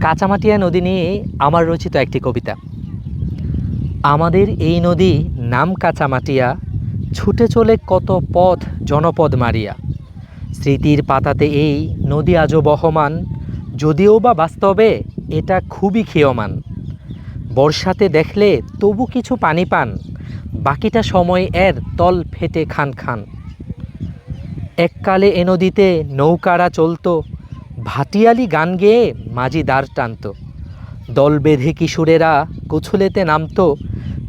কাঁচামাটিয়া নদী নিয়ে আমার রচিত একটি কবিতা। আমাদের এই নদী নাম কাঁচামাটিয়া, ছুটে চলে কত পথ জনপদ মারিয়া। স্মৃতির পাতাতে এই নদী আজও বহমান, যদিও বা বাস্তবে এটা খুবই ক্ষীয়মান। বর্ষাতে দেখলে তবু কিছু পানি পান, বাকিটা সময় এর তল ফেটে খান খান। এককালে এ নদীতে নৌকারা চলতো ভাটিয়ালি গান গেয়ে মাঝি দাঁড় টানত। দল বেঁধে কিশোরেরা কুছুলেতে নামতো,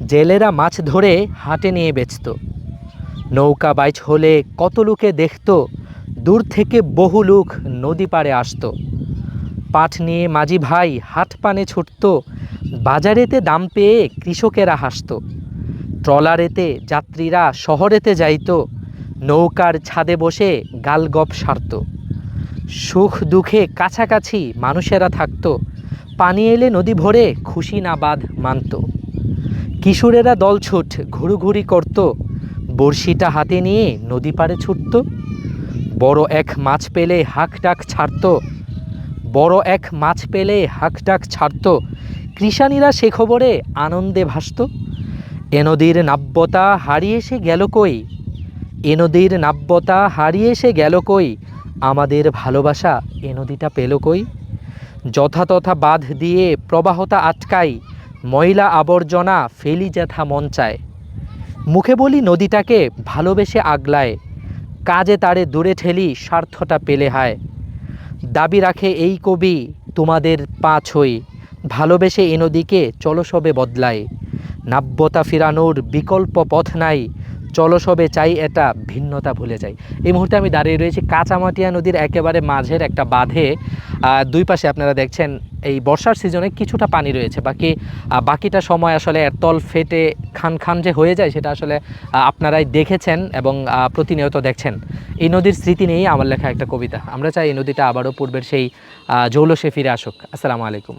জেলেরা মাছ ধরে হাটে নিয়ে বেচত। নৌকা বাইচ হলে কত লোকে দেখত, দূর থেকে বহু লোক নদী পাড়ে আসতো। পাট নিয়ে মাঝি ভাই হাট পানে ছুটত, বাজারেতে দাম পেয়ে কৃষকেরা হাসত। ট্রলারেতে যাত্রীরা শহরেতে যাইত, নৌকার ছাদে বসে গালগপ সারত। সুখ দুঃখে কাছাকাছি মানুষেরা থাকতো। পানি এলে নদী ভরে খুশি না বাদ মানত। কিশোরেরা দলছুট ঘুরুঘুরি করত। বড়শিটা হাতে নিয়ে নদী পাড়ে ছুটত। বড় এক মাছ পেলে হাঁক ডাক ছাড়ত। বড় এক মাছ পেলে হাঁক ডাক ছাড়ত। কৃষানীরা সে খবরে আনন্দে ভাসত। এ নদীর নাব্যতা হারিয়ে সে গেল কই? এ নদীর নাব্যতা হারিয়ে সে গেল কই? আমাদের ভালোবাসা এ নদীটা পেল কই? যথাতথা বাঁধ দিয়ে প্রবাহতা আটকাই, ময়লা আবর্জনা ফেলি যেথা মন চায়। মুখে বলি নদীটাকে ভালোবেসে আগলায়, কাজে তারে দূরে ঠেলি স্বার্থটা পেলে হায়। দাবি রাখে এই কবি, তোমাদের পাঁচ হই, ভালোবেসে এ নদীকে চলো সবে বদলায়। নাব্যতা ফিরানোর বিকল্প পথ নাই চলো সবে চাই এটা ভিন্নতা ভুলে যাই। এই মুহূর্তে আমি দাঁড়িয়ে রয়েছি কাঁচামাটিয়া নদীর একেবারে মাঝের একটা বাঁধে। দুই পাশে আপনারা দেখছেন এই বর্ষার সিজনে কিছুটা পানি রয়েছে। বাকি বাকিটা সময় আসলে তল ফেটে খান খান যে হয়ে যায় সেটা আসলে আপনারাই দেখেছেন এবং প্রতিনিয়ত দেখছেন। এই নদীর স্মৃতি নিয়েই আমার লেখা একটা কবিতা। আমরা চাই এই নদীটা আবারও পূর্বের সেই জৌলসে ফিরে আসুক। আসসালামু আলাইকুম।